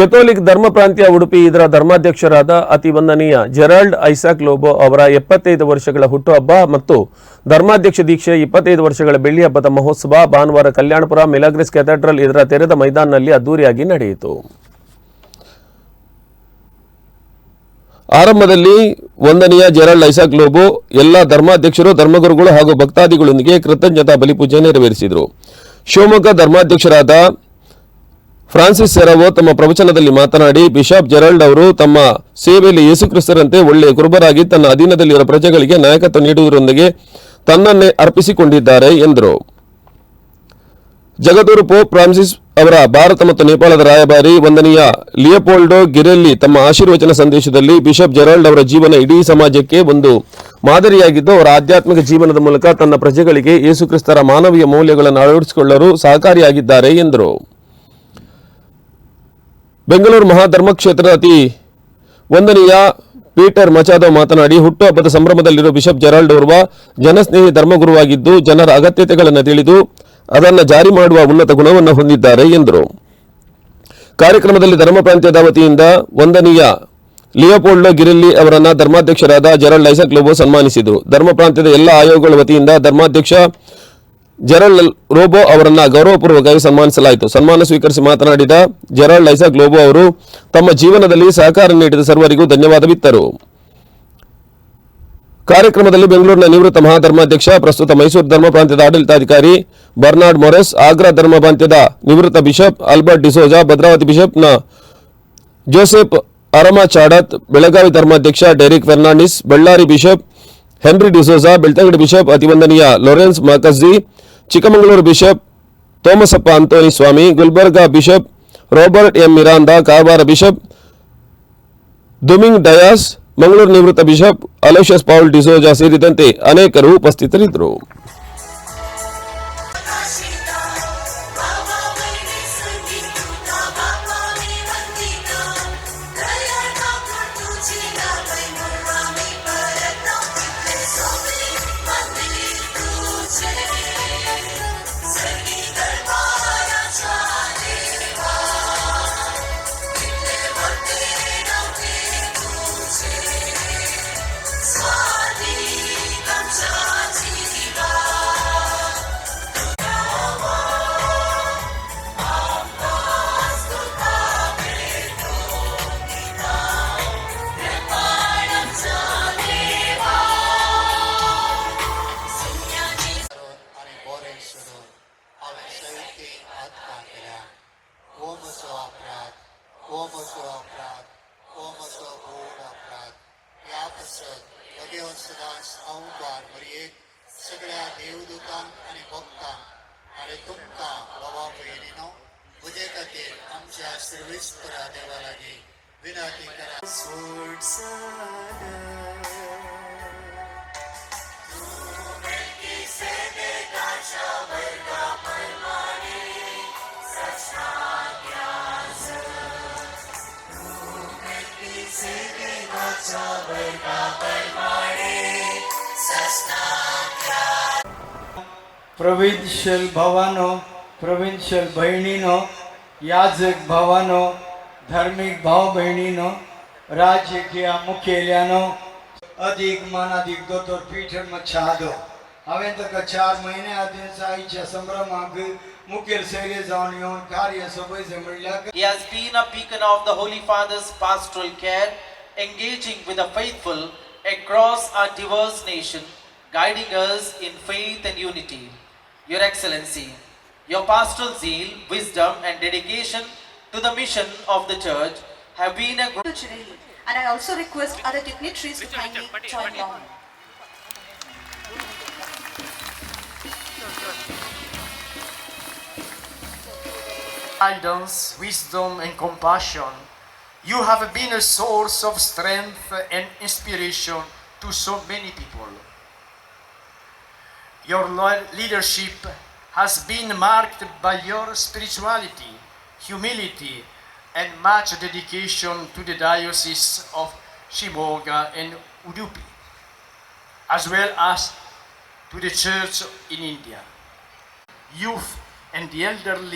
Catholic ಧರ್ಮ ಪ್ರಾಂತ್ಯ ಉಡುಪಿ ಇದರ ಧರ್ಮಾಧ್ಯಕ್ಷರಾದ ಅತಿ ವಂದನೀಯ ಜೆರಾಲ್ಡ್ ಐಸಾಕ್ ಲೋಬೋ ಅವರ ಎಪ್ಪತ್ತೈದು ವರ್ಷಗಳ ಹುಟ್ಟುಹಬ್ಬ ಮತ್ತು ಧರ್ಮಾಧ್ಯಕ್ಷ ದೀಕ್ಷೆ, ಇಪ್ಪತ್ತೈದು ವರ್ಷಗಳ ಬೆಳ್ಳಿ ಹಬ್ಬದ ಮಹೋತ್ಸವ ಭಾನುವಾರ ಕಲ್ಯಾಣಪುರ ಮಿಲಾಗ್ರಿಸ್ ಕೆಥೆಡ್ರಲ್ ಇದರ ತೆರೆದ ಮೈದಾನದಲ್ಲಿ ಅದ್ದೂರಿಯಾಗಿ ನಡೆಯಿತು. ಆರಂಭದಲ್ಲಿ ವಂದನೀಯ ಜೆರಾಲ್ಡ್ ಐಸಾಕ್ ಲೋಬೋ, ಎಲ್ಲ ಧರ್ಮಾಧ್ಯಕ್ಷರು, ಧರ್ಮಗುರುಗಳು ಹಾಗೂ ಭಕ್ತಾದಿಗಳೊಂದಿಗೆ ಕೃತಜ್ಞತಾ ಬಲಿಪೂಜೆ ನೆರವೇರಿಸಿದರು. ಶಿವಮೊಗ್ಗ ಧರ್ಮಾಧ್ಯಕ್ಷರಾದ ಫ್ರಾನ್ಸಿಸ್ ಸೆರವೋ ತಮ್ಮ ಪ್ರವಚನದಲ್ಲಿ ಮಾತನಾಡಿ, ಬಿಷಪ್ ಜೆರಾಲ್ಡ್ ಅವರು ತಮ್ಮ ಸೇವೆಯಲ್ಲಿ ಯೇಸುಕ್ರಿಸ್ತರಂತೆ ಒಳ್ಳೆಯ ಕುರುಬರಾಗಿ ತನ್ನ ಅಧೀನದಲ್ಲಿರುವ ಪ್ರಜೆಗಳಿಗೆ ನಾಯಕತ್ವ ನೀಡುವುದರೊಂದಿಗೆ ತನ್ನನ್ನೇ ಅರ್ಪಿಸಿಕೊಂಡಿದ್ದಾರೆ, ಎಂದರು. ಜಗದೂರು ಪೋಪ್ ಫ್ರಾನ್ಸಿಸ್ ಅವರ ಭಾರತ ಮತ್ತು ನೇಪಾಳದ ರಾಯಭಾರಿ ವಂದನೀಯ ಲಿಯೋಪೋಲ್ಡೋ ಗಿರೆಲ್ಲಿ ತಮ್ಮ ಆಶೀರ್ವಚನ ಸಂದೇಶದಲ್ಲಿ ಬಿಷಪ್ ಜೆರಾಲ್ಡ್ ಅವರ ಜೀವನ ಇಡೀ ಸಮಾಜಕ್ಕೆ ಒಂದು ಮಾದರಿಯಾಗಿದ್ದು, ಅವರ ಆಧ್ಯಾತ್ಮಿಕ ಜೀವನದ ಮೂಲಕ ತನ್ನ ಪ್ರಜೆಗಳಿಗೆ ಯೇಸುಕ್ರಿಸ್ತರ ಮಾನವೀಯ ಮೌಲ್ಯಗಳನ್ನು ಅಳವಡಿಸಿಕೊಳ್ಳಲು ಸಹಕಾರಿಯಾಗಿದ್ದಾರೆ, ಎಂದರು. ಬೆಂಗಳೂರು ಮಹಾಧರ್ಮ ಕ್ಷೇತ್ರದ ಅತಿ ವಂದನೀಯ ಪೀಟರ್ ಮಚಾದೋ ಮಾತನಾಡಿ, ಹುಟ್ಟುಹಬ್ಬದ ಸಂಭ್ರಮದಲ್ಲಿರುವ ಬಿಷಪ್ ಜೆರಾಲ್ಡ್ ಓರ್ವ ಜನಸ್ನೇಹಿ ಧರ್ಮಗುರುವಾಗಿದ್ದು, ಜನರ ಅಗತ್ಯತೆಗಳನ್ನು ತಿಳಿದು ಅದನ್ನು ಜಾರಿ ಮಾಡುವ ಉನ್ನತ ಗುಣವನ್ನು ಹೊಂದಿದ್ದಾರೆ ಎಂದರು. ಕಾರ್ಯಕ್ರಮದಲ್ಲಿ ಧರ್ಮ ಪ್ರಾಂತ್ಯದ ವತಿಯಿಂದ ವಂದನೀಯ ಲಿಯೋಪೋಲ್ಡೋ ಗಿರಿಲ್ಲಿ ಅವರನ್ನು ಧರ್ಮಾಧ್ಯಕ್ಷರಾದ ಜೆರಾಲ್ಡ್ ಐಸಕ್ ಲೋಬೋ ಸನ್ಮಾನಿಸಿದರು. ಧರ್ಮ ಪ್ರಾಂತ್ಯದ ಎಲ್ಲ ಆಯೋಗಗಳ ವತಿಯಿಂದ ಧರ್ಮಾಧ್ಯಕ್ಷ ಜೆರಾಲ್ಡ್ ರೋಬೋ ಅವರನ್ನ ಗೌರವಪೂರ್ವಕವಾಗಿ ಸನ್ಮಾನಿಸಲಾಯಿತು. ಸನ್ಮಾನ ಸ್ವೀಕರಿಸಿ ಮಾತನಾಡಿದ ಜೆರಾಲ್ಡ್ ಐಸಾಕ್ ಲೋಬೋ ಅವರು, ತಮ್ಮ ಜೀವನದಲ್ಲಿ ಸಹಕಾರ ನೀಡಿದ ಸರ್ವರಿಗೂ ಧನ್ಯವಾದವಿತ್ತರು ಕಾರ್ಯಕ್ರಮದಲ್ಲಿ ಬೆಂಗಳೂರಿನ ನಿವೃತ್ತ ಮಹಾಧರ್ಮಾಧ್ಯಕ್ಷ, ಪ್ರಸ್ತುತ ಮೈಸೂರು ಧರ್ಮ ಪ್ರಾಂತ್ಯದ ಆಡಳಿತಾಧಿಕಾರಿ ಬರ್ನಾರ್ಡ್ ಮೊರೆಸ್, ಆಗ್ರಾ ಧರ್ಮ ಪ್ರಾಂತ್ಯದ ನಿವೃತ್ತ ಬಿಷಪ್ ಆಲ್ಬರ್ಟ್ ಡಿಸೋಜಾ, ಭದ್ರಾವತಿ ಬಿಷಪ್ನ Joseph Arumachadath, Belagavi ಧರ್ಮಾಧ್ಯಕ್ಷ Derek Fernandes, Ballari bishop Henry D'Souza, Belthangady bishop ಅತಿವಂದನೀಯ Lawrence Mukkuzhy Chikkamagaluru bishop Thomasappa Anthony Swamy, Gulbarga bishop Robert M. Miranda, Karwar bishop Duming Dias, Mangaluru ನಿವೃತ್ತ ಬಿಷಪ್ ಅಲೋಷಿಯಸ್ ಪೌಲ್ ಡಿಸೋಜಾ ಸೇರಿದಂತೆ ಅನೇಕರು ಉಪಸ್ಥಿತರಿದ್ದರು. आत्मा केल्या हो म्हजो अपराध हो म्हजो अपराध हो म्हजो घोर अपराध ह्या पासत देव सदांच अवकार मरयेक सगळ्या देवदूतांक आनी भक्तांक आनी तुमकां बाबा भयणीनो म्हजे खातीर आमच्या सर्वेस्परा देवा लागीं विनंती करा प्रोविन्शियल પ્રવિન્શિયલ ભાવાનો પ્રવિન્શિયલ બહેણીનો યાજક ભાવાનો ધાર્મિક ભાવ બહેણીનો રાજકીય મુકેલ્યાનો અધિક માનાધિક દોતોર પીઠરમાં છાદો હવે તક ચાર મહિને આધીન સાઈ છે સંભ્રમાગ મુકેલ શૈર્ય જાણ્યો કાર્ય સભય જમળ્યા He has been a beacon of the Holy Father's pastoral care engaging with the faithful across our diverse nation, guiding us in faith and unity. Your Excellency, your pastoral zeal, wisdom, and dedication to the mission of the Church have been a culturally, and I also request other dignitaries to kindly join down. guidance, wisdom, and compassion. You have been a source of strength and inspiration to so many people. Your leadership has been marked by your spirituality, humility, and much dedication to the Diocese of Shimoga and Udupi, as well as to the Church in India. Youth and the elderly